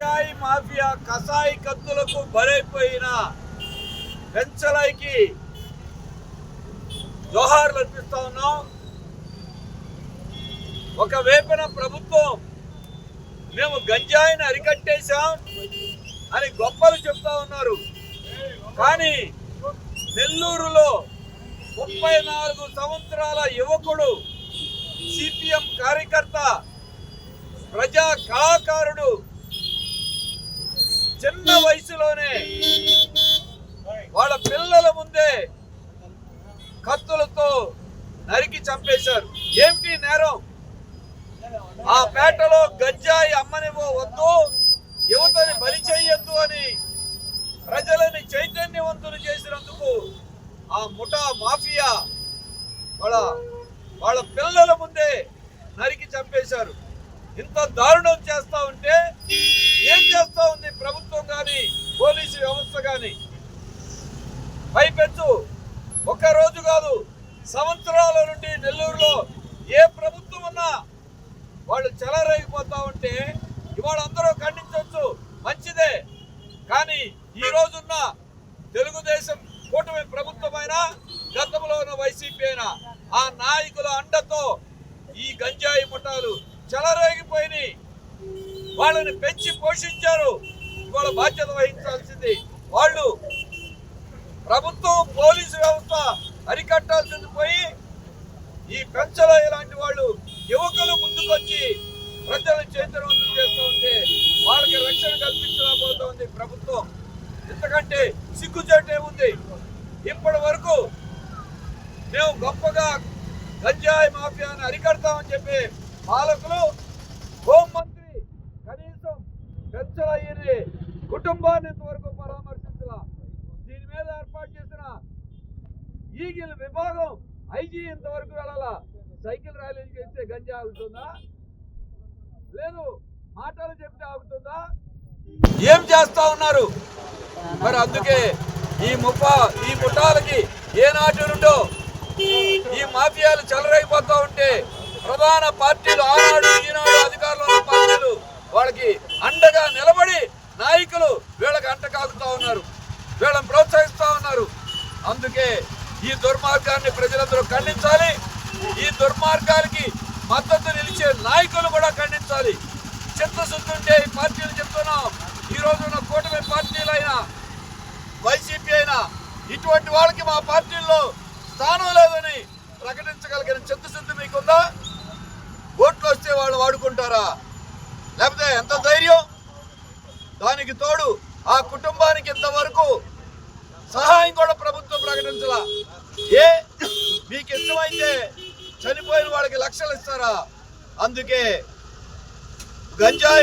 కషాయి mafia కసాయి కత్తులకు బలైపోయిన పెంచలైకి జోహార్లు అర్పిస్తా ఉన్నాం. ఒక వేపన ప్రభుత్వం మేము గంజాయిని అరికట్టేశాం అని గొప్పలు చెప్తా ఉన్నారు. కానీ నెల్లూరులో ముప్పై నాలుగు సంవత్సరాల యువకుడు సిపిఎం కార్యకర్త ప్రజా కళాకారుడు చిన్న వయసులోనే వాళ్ళ పిల్లల ముందే కత్తులతో నరికి చంపేశారు. ఏమిటి నేరం? ఆ పేటలో గంజాయి అమ్మనివో వద్దు యువతని బలి చేయొద్దు అని ప్రజలని చైతన్యవంతులు చేసినందుకు ఆ ముఠా మాఫియా వాళ్ళ వాళ్ళ పిల్లల ముందే నరికి చంపేశారు. ఇంత దారుణం చేస్తా ఉంటే ఏం చేస్తా ఉంది? కానీ పోలీసు వ్యవస్థ కానీ. పైపెచ్చు ఒక్క రోజు కాదు సంవత్సరాల నుండి నెల్లూరులో ఏ ప్రభుత్వం ఉన్నా వాళ్ళు చెలరేగిపోతా ఉంటే ఇవాళ అందరూ ఖండించవచ్చు మంచిదే. కానీ ఈ రోజున్న తెలుగుదేశం కూటమి ప్రభుత్వమైనా గతంలో ఉన్న వైసీపీ అయినా ఆ నాయకుల అండతో ఈ గంజాయి ముఠాలు చెలరేగిపోయినాయి. వాళ్ళని పెంచి పోషించారు. ఇవాళ బాధ్యత వహించాల్సింది వాళ్ళు. ప్రభుత్వం పోలీసు వ్యవస్థ అరికట్టాల్సింది పోయి ఈ పెంచల ఇలాంటి వాళ్ళు యువకులు ముందుకొచ్చి ప్రజలను చైతన్యవంతం చేస్తూ ఉంటే వాళ్ళకి రక్షణ కల్పించలేకపోతా ఉంది ప్రభుత్వం. ఎందుకంటే సిగ్గుచేట ఉంది. ఇప్పటి వరకు మేము గొప్పగా గంజాయి మాఫియాను అరికడతామని చెప్పి పాలకులు కుటుంబాన్ని ఇంతవరకు పరామర్శించాల దీని మీద ఏర్పాటు చేసిన ఈగిల్ విభాగం ఐజీ ఇంతవరకు వెళ్ళాలా? సైకిల్ ర్యాలీలు చేస్తే గంజా ఆగుతుందా? లేదు మాటలు చెప్తే ఆగుతుందా? ఏం చేస్తా ఉన్నారు? మరి అందుకే ఈ ముప్ప ఈ ముఠాలకి ఏనాటి నుండో ఈ మాఫియాలు చెలరైపోతా ఉంటే ప్రధాన పార్టీలు ఆనాడు ఈనాడు అధికారంలో ఉన్న పార్టీలు వాళ్ళకి అండగా నిలబడి నాయకులు వీళ్ళకి అంట ఉన్నారు. వీళ్ళని ప్రోత్సహిస్తూ ఉన్నారు. అందుకే ఈ దుర్మార్గాన్ని ప్రజలందరూ ఖండించాలి. ఈ దుర్మార్గానికి మద్దతు నిలిచే నాయకులు కూడా ఖండించాలి. చిత్తశుద్ధి ఉంటే ఈ పార్టీలు చెప్తున్నాం. ఈ రోజున కూటమి పార్టీలైనా వైసీపీ అయినా ఇటువంటి వాళ్ళకి మా పార్టీల్లో స్థానం లేదని ప్రకటించగలిగిన చిత్తశుద్ధి మీకుందా? ఓట్లు వస్తే వాళ్ళు వాడుకుంటారా? లేకపోతే ఎంత ధైర్యం? దానికి తోడు ఆ కుటుంబానికి ఇంతవరకు సహాయం కూడా ప్రభుత్వం ప్రకటించాల. ఏ మీకు ఇష్టమైతే చనిపోయిన వాళ్ళకి లక్షలు ఇస్తారా? అందుకే గంజాయి